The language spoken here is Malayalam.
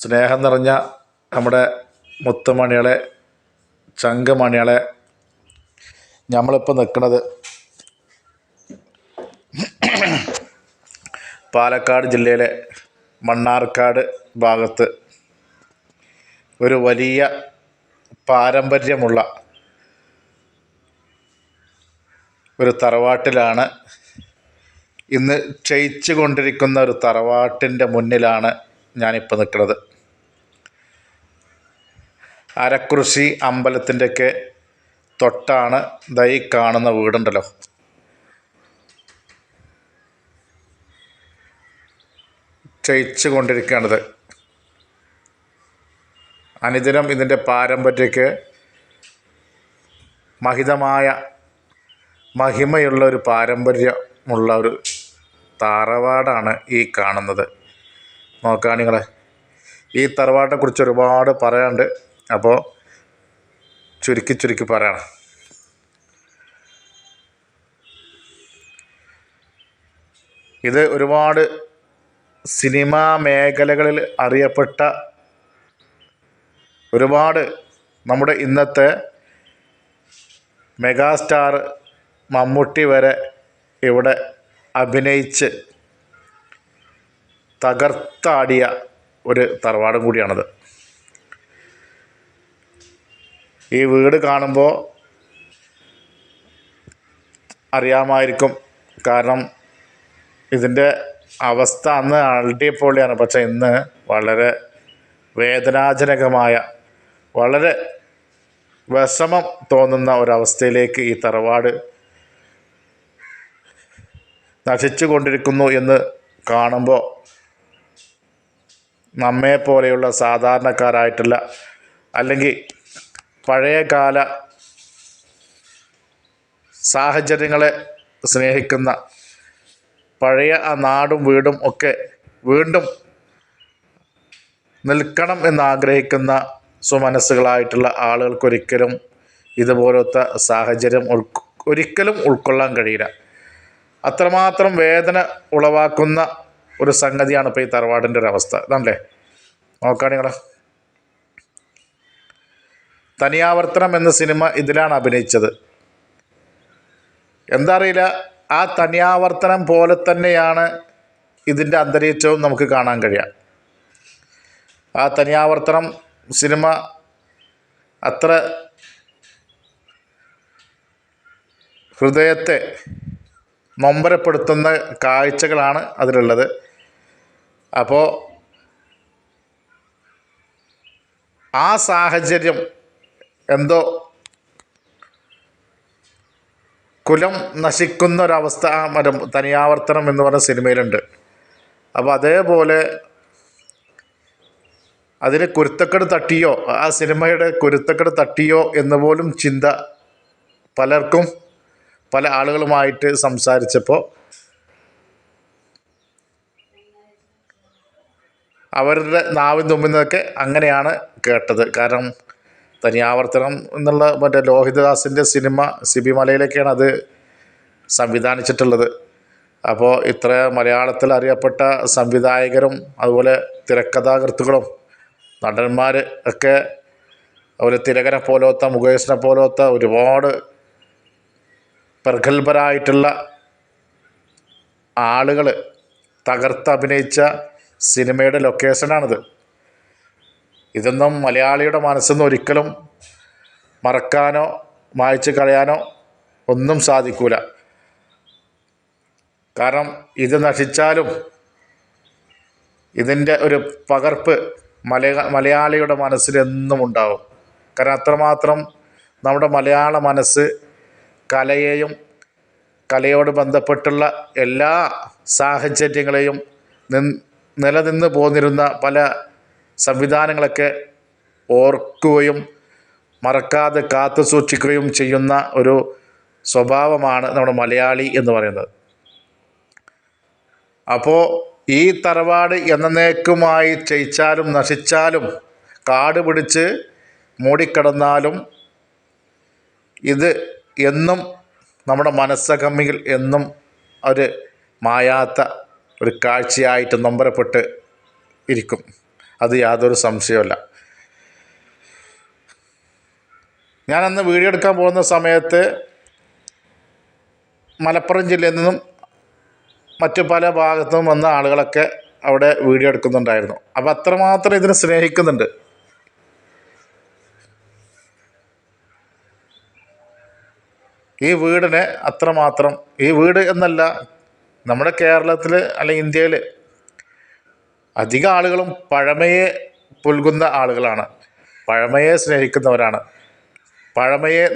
സ്നേഹം നിറഞ്ഞ നമ്മുടെ മുത്തുമണികളെ ചങ്കമണികളെ നമ്മളിപ്പോൾ നിൽക്കുന്നത് പാലക്കാട് ജില്ലയിലെ മണ്ണാർക്കാട് ഭാഗത്ത് ഒരു വലിയ പാരമ്പര്യമുള്ള ഒരു തറവാട്ടിലാണ്. ഇന്ന് ക്ഷയിച്ചു കൊണ്ടിരിക്കുന്ന ഒരു തറവാട്ടിന്റെ മുന്നിലാണ് ഞാനിപ്പോൾ നിൽക്കുന്നത് അരക്കുറിശി അമ്പലത്തിന്റെയൊക്കെ തൊട്ടാണ് ദൈ കാണുന്ന വീടുണ്ടല്ലോ. ക്ഷയിച്ചു കൊണ്ടിരിക്കുകയാണിത്. അനുദിനം ഇതിന്റെ പാരമ്പര്യക്ക് മഹിതമായ മഹിമയുള്ള ഒരു പാരമ്പര്യമുള്ള ഒരു തറവാടാണ് ഈ കാണുന്നത്. നോക്കാം ഈ തറവാട്ടിനെക്കുറിച്ച് ഒരുപാട് പറയാനുണ്ട്. അപ്പോൾ ചുരുക്കി ചുരുക്കി പറയണം. ഇത് ഒരുപാട് സിനിമാ മേഖലകളിൽ അറിയപ്പെട്ട ഒരുപാട് നമ്മുടെ ഇന്നത്തെ മെഗാസ്റ്റാർ മമ്മൂട്ടി വരെ ഇവിടെ അഭിനയിച്ച് തകർത്താടിയ ഒരു തറവാടും കൂടിയാണത്. ഈ വീട് കാണുമ്പോൾ അറിയാമായിരിക്കും. കാരണം ഇതിന്റെ അവസ്ഥ അന്ന് അൾട്ടിപ്പൊളിയാണ് പക്ഷേ ഇന്ന് വളരെ വേദനാജനകമായ വളരെ വിഷമം തോന്നുന്ന ഒരവസ്ഥയിലേക്ക് ഈ തറവാട് നശിച്ചു കൊണ്ടിരിക്കുന്നു എന്ന് കാണുമ്പോൾ നമ്മെ പോലെയുള്ള സാധാരണക്കാരായിട്ടുള്ള അല്ലെങ്കിൽ പഴയകാല സാഹചര്യങ്ങളെ സ്നേഹിക്കുന്ന പഴയ ആ നാടും വീടും ഒക്കെ വീണ്ടും നിൽക്കണം എന്നാഗ്രഹിക്കുന്ന സുമനസ്സുകളായിട്ടുള്ള ആളുകൾക്കൊരിക്കലും ഇതുപോലത്തെ സാഹചര്യം ഒരിക്കലും ഉൾക്കൊള്ളാൻ കഴിയില്ല. അത്രമാത്രം വേദന ഉളവാക്കുന്ന ഒരു സംഗതിയാണ് ഇപ്പോൾ ഈ തറവാടിന്റെ ഒരു അവസ്ഥ ഇതാണല്ലേ നോക്കുകയാണെങ്കിൽ തനിയാവർത്തനം എന്ന സിനിമ ഇതിലാണ് അഭിനയിച്ചത്. എന്താ അറിയില്ല ആ തനിയാവർത്തനം പോലെ തന്നെയാണ് ഇതിന്റെ അന്തരീക്ഷവും നമുക്ക് കാണാൻ കഴിയാം. ആ തനിയാവർത്തനം സിനിമ അത്ര ഹൃദയത്തെ നൊമ്പരപ്പെടുത്തുന്ന കാഴ്ചകളാണ് അതിലുള്ളത്. അപ്പോൾ ആ സാഹചര്യം എന്തോ കുലം നശിക്കുന്ന ഒരവസ്ഥ ആ മരം തനിയാവർത്തനം എന്ന് പറഞ്ഞ സിനിമയിലുണ്ട്. അപ്പോൾ അതേപോലെ അതിന് കുരുത്തക്കെട് തട്ടിയോ ആ സിനിമയുടെ കുരുത്തക്കെട് തട്ടിയോ എന്ന് പോലും ചിന്ത പലർക്കും പല ആളുകളുമായിട്ട് സംസാരിച്ചപ്പോൾ അവരുടെ നാവിൽ നാവിൻ നിന്നൊക്കെ അങ്ങനെയാണ് കേട്ടത്. കാരണം തനിയാവർത്തനം എന്നുള്ള മറ്റേ ലോഹിതദാസിന്റെ സിനിമ സിബി മലയിലേക്കാണ് അത് സംവിധാനിച്ചിട്ടുള്ളത്. അപ്പോൾ ഇത്ര മലയാളത്തിൽ അറിയപ്പെട്ട സംവിധായകരും അതുപോലെ തിരക്കഥാകൃത്തുക്കളും നടന്മാർ ഒക്കെ അതുപോലെ തിലകനെ പോലത്തെ മുകേഷിനെ പോലത്തെ ഒരുപാട് പ്രഗത്ഭരായിട്ടുള്ള ആളുകൾ തകർത്ത് അഭിനയിച്ച സിനിമയുടെ ലൊക്കേഷനാണിത്. ഇതൊന്നും മലയാളിയുടെ മനസ്സെന്ന് ഒരിക്കലും മറക്കാനോ മായച്ച് കളയാനോ ഒന്നും സാധിക്കൂല. കാരണം ഇത് നശിച്ചാലും ഇതിന്റെ ഒരു പകർപ്പ് മലയാ മലയാളിയുടെ മനസ്സിൽ എന്നും ഉണ്ടാവും. കാരണം അത്രമാത്രം നമ്മുടെ മലയാള മനസ്സ് കലയെയും കലയോട് ബന്ധപ്പെട്ടുള്ള എല്ലാ സാഹചര്യങ്ങളെയും നിലനിന്ന് പോന്നിരുന്ന പല സംവിധാനങ്ങളൊക്കെ ഓർക്കുകയും മറക്കാതെ കാത്തു സൂക്ഷിക്കുകയും ചെയ്യുന്ന ഒരു സ്വഭാവമാണ് നമ്മുടെ മലയാളി എന്ന് പറയുന്നത്. അപ്പോൾ ഈ തറവാട് എന്നേക്കുമായി ചയിച്ചാലും നശിച്ചാലും കാട് പിടിച്ച് മൂടിക്കിടന്നാലും ഇത് എന്നും നമ്മുടെ മനസ്സകമ്മിയിൽ എന്നും ഒരു മായാത്ത ഒരു കാഴ്ചയായിട്ട് നൊമ്പരപ്പെട്ട് ഇരിക്കും. അത് യാതൊരു സംശയമല്ല ഞാനന്ന് വീഡിയോ എടുക്കാൻ പോകുന്ന സമയത്ത് മലപ്പുറം ജില്ലയിൽ നിന്നും മറ്റു പല ഭാഗത്തു നിന്നും വന്ന ആളുകളൊക്കെ അവിടെ വീഡിയോ എടുക്കുന്നുണ്ടായിരുന്നു. അപ്പോൾ അത്രമാത്രം ഇതിനെ സ്നേഹിക്കുന്നുണ്ട്. ഈ വീടിനെ അത്രമാത്രം ഈ വീട് എന്നല്ല നമ്മുടെ കേരളത്തിൽ അല്ലെങ്കിൽ ഇന്ത്യയിൽ അധികം ആളുകളും പഴമയെ പുൽകുന്ന ആളുകളാണ്. പഴമയെ സ്നേഹിക്കുന്നവരാണ്. പഴമയെ